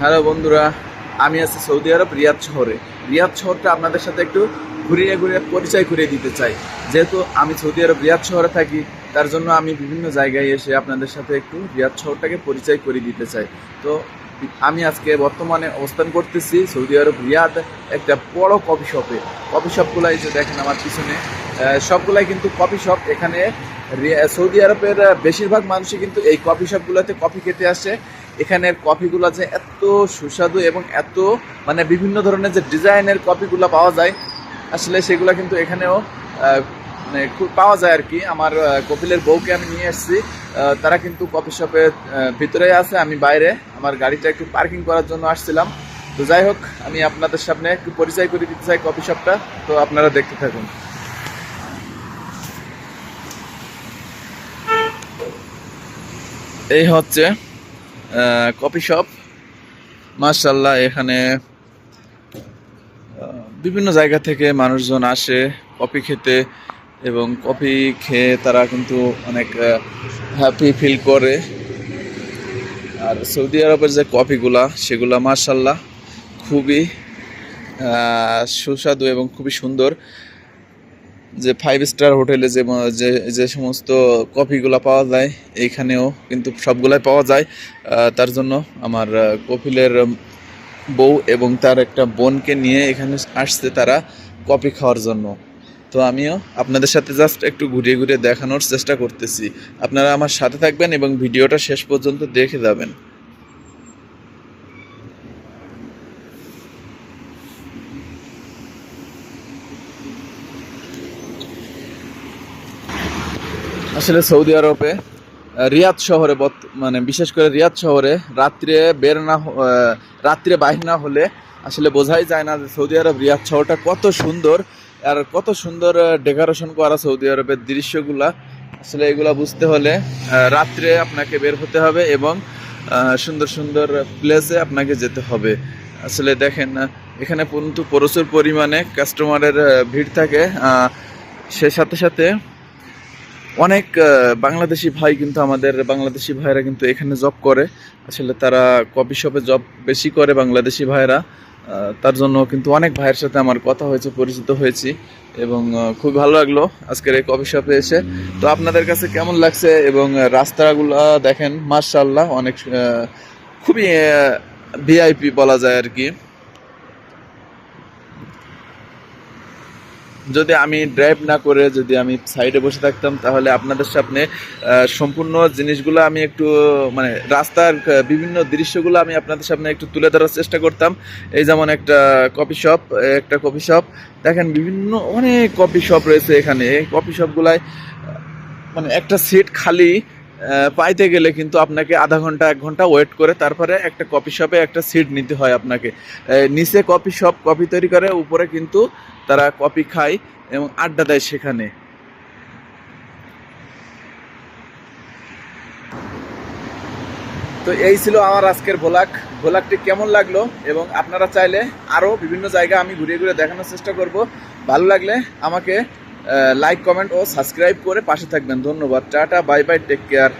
Hello বন্ধুরা, আমি আছি সৌদি আরব রিয়াদ শহরে। রিয়াদ শহরটা আপনাদের সাথে একটু ঘুরিয়ে ঘুরিয়ে পরিচয় করিয়ে দিতে চাই। যেহেতু আমি সৌদি আরব রিয়াদ শহরে থাকি, তার জন্য আমি বিভিন্ন জায়গায় এসে আপনাদের সাথে একটু রিয়াদ শহরটাকে পরিচয় করিয়ে দিতে চাই। তো আমি আজকে বর্তমানে অবস্থান করতেছি সৌদি আরব রিয়াদ, একটা বড় কফি শপে। কফি শপগুলাই যে দেখেন আমার পিছনে সবগুলাই কিন্তু কফি শপ। এখানে সৌদি আরবের বেশিরভাগ মানুষই কিন্তু এই কফি শপগুলোতে কফি খেতে আসে। এখানের কফিগুলো যে এত সুস্বাদু এবং এত মানে বিভিন্ন ধরনের যে ডিজাইনের কফিগুলো পাওয়া যায়, আসলে সেগুলো কিন্তু এখানেও মানে খুব পাওয়া যায় আর কি। আমার কপিলের বউকে আমি নিয়ে এসেছি তারা কিন্তু কফি শপের ভিতরে আছে, আমি বাইরে। আমার গাড়িটা একটু পার্কিং করার জন্য আসছিলাম। তো যাই হোক, আমি আপনাদের সামনে একটু পরিচয় করে দিতে চাই কফি শপটা। তো আপনারা দেখতে থাকুন। এই হচ্ছে কফি শপ। মার্শাল্লাহ এখানে বিভিন্ন জায়গা থেকে মানুষজন আসে কফি খেতে এবং কফি খেয়ে তারা কিন্তু অনেক হ্যাপি ফিল করে। আর সৌদি আরবের যে কফিগুলা, সেগুলা মার্শাল্লাহ খুবই সুস্বাদু এবং খুবই সুন্দর। যে ফাইভ স্টার হোটেলে যে যে সমস্ত কফিগুলো পাওয়া যায়, এইখানেও কিন্তু সবগুলাই পাওয়া যায়। তার জন্য আমার কপিলের বউ এবং তার একটা বোনকে নিয়ে এখানে আসছে তারা কফি খাওয়ার জন্য। তো আমিও আপনাদের সাথে জাস্ট একটু ঘুরিয়ে ঘুরিয়ে দেখানোর চেষ্টা করতেছি। আপনারা আমার সাথে থাকবেন এবং ভিডিওটা শেষ পর্যন্ত দেখে যাবেন। আসলে সৌদি আরবে রিয়াদ শহরে মানে বিশেষ করে রিয়াদ শহরে রাত্রে বের না রাত্রে বাইর না হলে আসলে বোঝাই যায় না যে সৌদি আরব রিয়াদ শহরটা কত সুন্দর আর কত সুন্দর ডেকোরেশন করা সৌদি আরবের দৃশ্যগুলা। আসলে এগুলা বুঝতে হলে রাত্রে আপনাকে বের হতে হবে এবং সুন্দর সুন্দর প্লেসে আপনাকে যেতে হবে। আসলে দেখেন এখানে কিন্তু প্রচুর পরিমাণে কাস্টমারের ভিড় থাকে। সে সাথে সাথে অনেক বাংলাদেশি ভাই কিন্তু আমাদের বাংলাদেশি ভাইরা কিন্তু এখানে জব করে। আসলে তারা কফি শপে জব বেশি করে বাংলাদেশি ভাইরা তার জন্য কিন্তু অনেক ভাইয়ের সাথে আমার কথা হয়েছে, পরিচিত হয়েছি এবং খুব ভালো লাগল আজকের এই কফি শপে এসে। তো আপনাদের কাছে কেমন লাগছে এবং রাস্তাগুলো দেখেন মার্শাল্লাহ অনেক খুবই ভিআইপি বলা যায় আর কি। যদি আমি ড্রাইভ না করে যদি আমি সাইডে বসে থাকতাম, তাহলে আপনাদের সামনে সম্পূর্ণ জিনিসগুলো আমি একটু মানে রাস্তার বিভিন্ন দৃশ্যগুলো আমি আপনাদের সামনে একটু তুলে ধরার চেষ্টা করতাম। এই যেমন একটা কফি শপ একটা কফি শপ দেখেন বিভিন্ন অনেক কফি শপ রয়েছে এখানে। কফি শপগুলায় মানে একটা সিট খালি পাইতে গেলে কিন্তু আপনাকে আধা ঘণ্টা, এক ঘণ্টা ওয়েট করে তারপরে একটা কফি শপে একটা সিট নিতে হয় আপনাকে। নিচে কফি শপ কফি তৈরি করে, উপরে কিন্তু তারা কফি খায় এবং আড্ডা দেয় সেখানে। তো এই ছিল আমার আজকের ভোলাক ভোলাকটি কেমন লাগল এবং আপনারা চাইলে আরও বিভিন্ন জায়গা আমি ঘুরিয়ে ঘুরে দেখানোর চেষ্টা করব। ভালো লাগলে আমাকে লাইক কমেন্ট ও সাবস্ক্রাইব করে পাশে থাকবেন। ধন্যবাদ। Tata bye bye take care